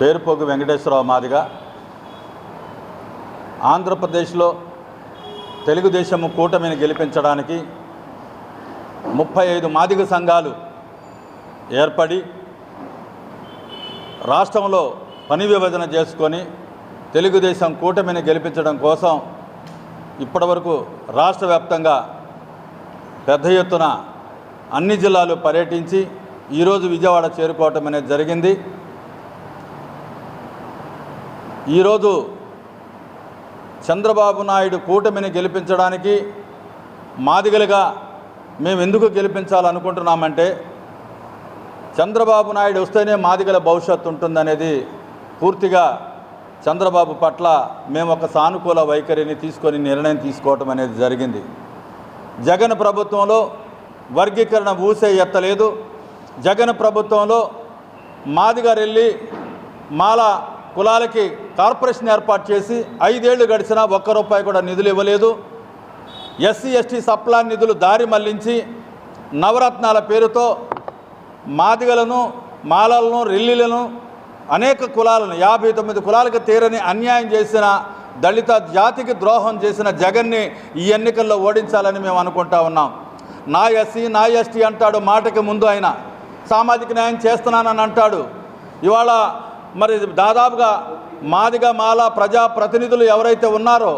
పేరుపోగు వెంకటేశ్వరరావు మాదిగ ఆంధ్రప్రదేశ్లో తెలుగుదేశం కూటమిని గెలిపించడానికి ముప్పై ఐదు మాదిగ సంఘాలు ఏర్పడి రాష్ట్రంలో పని విభజన చేసుకొని తెలుగుదేశం కూటమిని గెలిపించడం కోసం ఇప్పటివరకు రాష్ట్ర వ్యాప్తంగా పెద్ద ఎత్తున అన్ని జిల్లాలు పర్యటించి ఈరోజు విజయవాడ చేరుకోవటం అనేది జరిగింది. ఈరోజు చంద్రబాబు నాయుడు కూటమిని గెలిపించడానికి మాదిగలుగా మేము ఎందుకు గెలిపించాలనుకుంటున్నామంటే చంద్రబాబు నాయుడు వస్తేనే మాదిగల భవిష్యత్తు ఉంటుందనేది పూర్తిగా చంద్రబాబు పట్ల మేము ఒక సానుకూల వైఖరిని తీసుకొని నిర్ణయం తీసుకోవటం అనేది జరిగింది. జగన్ ప్రభుత్వంలో వర్గీకరణ ఊసే ఎత్తలేదు. జగన్ ప్రభుత్వంలో మాదిగారు వెళ్ళి మాల కులాలకి కార్పొరేషన్ ఏర్పాటు చేసి ఐదేళ్ళు గడిచినా ఒక్క రూపాయి కూడా నిధులు ఇవ్వలేదు. ఎస్సీ ఎస్టీ సప్లాన్ నిధులు దారి మళ్ళించి నవరత్నాల పేరుతో మాదిగలను మాలలను రెల్లిలను అనేక కులాలను యాభై తొమ్మిది కులాలకు తీరని అన్యాయం చేసిన దళిత జాతికి ద్రోహం చేసిన జగన్ని ఈ ఎన్నికల్లో ఓడించాలని మేము అనుకుంటా ఉన్నాం. నా ఎస్సీ నా ఎస్టీ అంటాడు మాటకి ముందు ఆయన. సామాజిక న్యాయం చేస్తున్నానని అంటాడు. ఇవాళ మరి దాదాపుగా మాదిగా మాల ప్రజా ప్రతినిధులు ఎవరైతే ఉన్నారో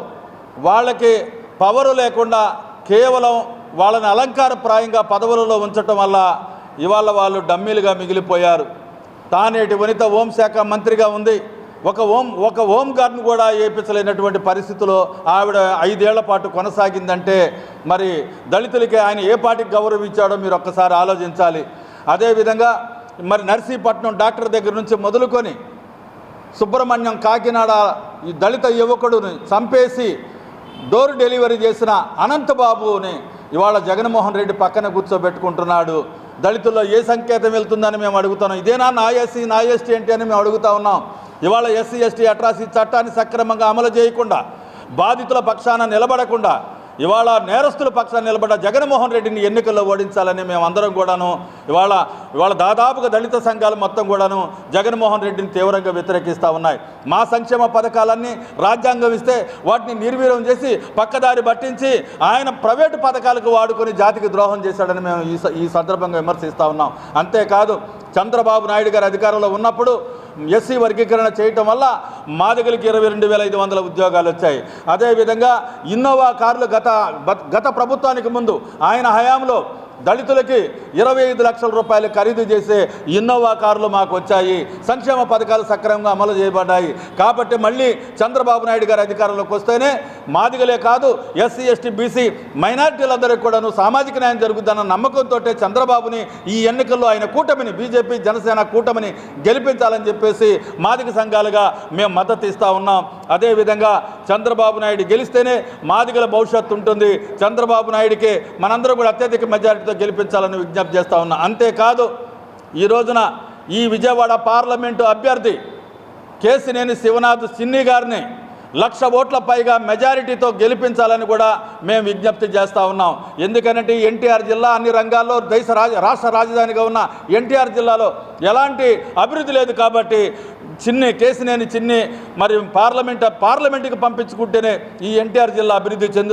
వాళ్ళకి పవరు లేకుండా కేవలం వాళ్ళని అలంకారప్రాయంగా పదవులలో ఉంచటం వల్ల ఇవాళ వాళ్ళు డమ్మీలుగా మిగిలిపోయారు. తానేటి వనిత హోంశాఖ మంత్రిగా ఉంది. ఒక హోం ఒక హోం గార్డ్ను కూడా ఏపించలేనటువంటి పరిస్థితిలో ఆవిడ ఐదేళ్ళ పాటు కొనసాగిందంటే మరి దళితులకి ఆయన ఏ పాటికి గౌరవం ఇచ్చాడో మీరు ఒక్కసారి ఆలోచించాలి. అదేవిధంగా మరి నర్సీపట్నం డాక్టర్ దగ్గర నుంచి మొదలుకొని సుబ్రహ్మణ్యం కాకినాడ ఈ దళిత యువకుడుని చంపేసి డోర్ డెలివరీ చేసిన అనంతబాబుని ఇవాళ జగన్మోహన్ రెడ్డి పక్కన కూర్చోబెట్టుకుంటున్నాడు. దళితుల్లో ఏ సంకేతం వెళ్తుందని మేము అడుగుతున్నాం. ఇదేనా నా ఎస్సీ నా ఎస్టీ ఏంటి అని మేము అడుగుతా ఉన్నాం. ఇవాళ ఎస్సీ ఎస్టీ అట్రాసిటీ చట్టాన్ని సక్రమంగా అమలు చేయకుండా బాధితుల పక్షాన నిలబడకుండా ఇవాళ నేరస్తుల పక్షాన్ని నిలబడ్డ జగన్మోహన్ రెడ్డిని ఎన్నికల్లో ఓడించాలని మేము అందరం కూడాను ఇవాళ ఇవాళ దాదాపుగా దళిత సంఘాలు మొత్తం కూడాను జగన్మోహన్ రెడ్డిని తీవ్రంగా వ్యతిరేకిస్తూ ఉన్నాయి. మా సంక్షేమ పథకాలన్నీ రాజ్యాంగం ఇస్తే వాటిని నిర్వీర్యం చేసి పక్కదారి పట్టించి ఆయన ప్రైవేటు పథకాలకు వాడుకొని జాతికి ద్రోహం చేశాడని మేము ఈ స- ఈ సందర్భంగా విమర్శిస్తూ ఉన్నాం. అంతేకాదు చంద్రబాబు నాయుడు గారు అధికారంలో ఉన్నప్పుడు ఎస్సీ వర్గీకరణ చేయటం వల్ల మాదిగలకి ఇరవై రెండు వేల ఐదు వందల ఉద్యోగాలు వచ్చాయి. అదేవిధంగా ఇన్నోవా కార్లు గత గత ప్రభుత్వానికి ముందు ఆయన హయాంలో దళితులకి ఇరవై ఐదు లక్షల రూపాయలు ఖరీదు చేసే ఇన్నోవా కార్లు మాకు వచ్చాయి. సంక్షేమ పథకాలు సక్రమంగా అమలు చేయబడ్డాయి. కాబట్టి మళ్ళీ చంద్రబాబు నాయుడు గారి అధికారంలోకి వస్తేనే మాదిగలే కాదు ఎస్సీ ఎస్టీ బీసీ మైనార్టీలందరికీ కూడాను సామాజిక న్యాయం జరుగుతుందన్న నమ్మకంతో చంద్రబాబుని ఈ ఎన్నికల్లో ఆయన కూటమిని బీజేపీ జనసేన కూటమిని గెలిపించాలని చెప్పేసి మాదిక సంఘాలుగా మేము మద్దతు ఇస్తూ ఉన్నాం. అదేవిధంగా చంద్రబాబు నాయుడు గెలిస్తేనే మాదిగల భవిష్యత్తు ఉంటుంది. చంద్రబాబు నాయుడికి మనందరూ కూడా అత్యధిక మెజారిటీతో గెలిపించాలని విజ్ఞప్తి చేస్తూ ఉన్నాం. అంతేకాదు ఈ రోజున ఈ విజయవాడ పార్లమెంటు అభ్యర్థి కేసినేని శివనాథ్ సిన్ని గారిని లక్ష ఓట్ల పైగా మెజారిటీతో గెలిపించాలని కూడా మేము విజ్ఞప్తి చేస్తూ ఉన్నాం. ఎందుకంటే ఎన్టీఆర్ జిల్లా అన్ని రంగాల్లో దేశ రాజ రాష్ట్ర రాజధానిగా ఉన్న ఎన్టీఆర్ జిల్లాలో ఎలాంటి అభివృద్ధి లేదు కాబట్టి చిన్ని కేసినేని చిన్ని మరి పార్లమెంట్ పార్లమెంట్కి పంపించుకుంటేనే ఈ ఎన్టీఆర్ జిల్లా అభివృద్ధి చెందు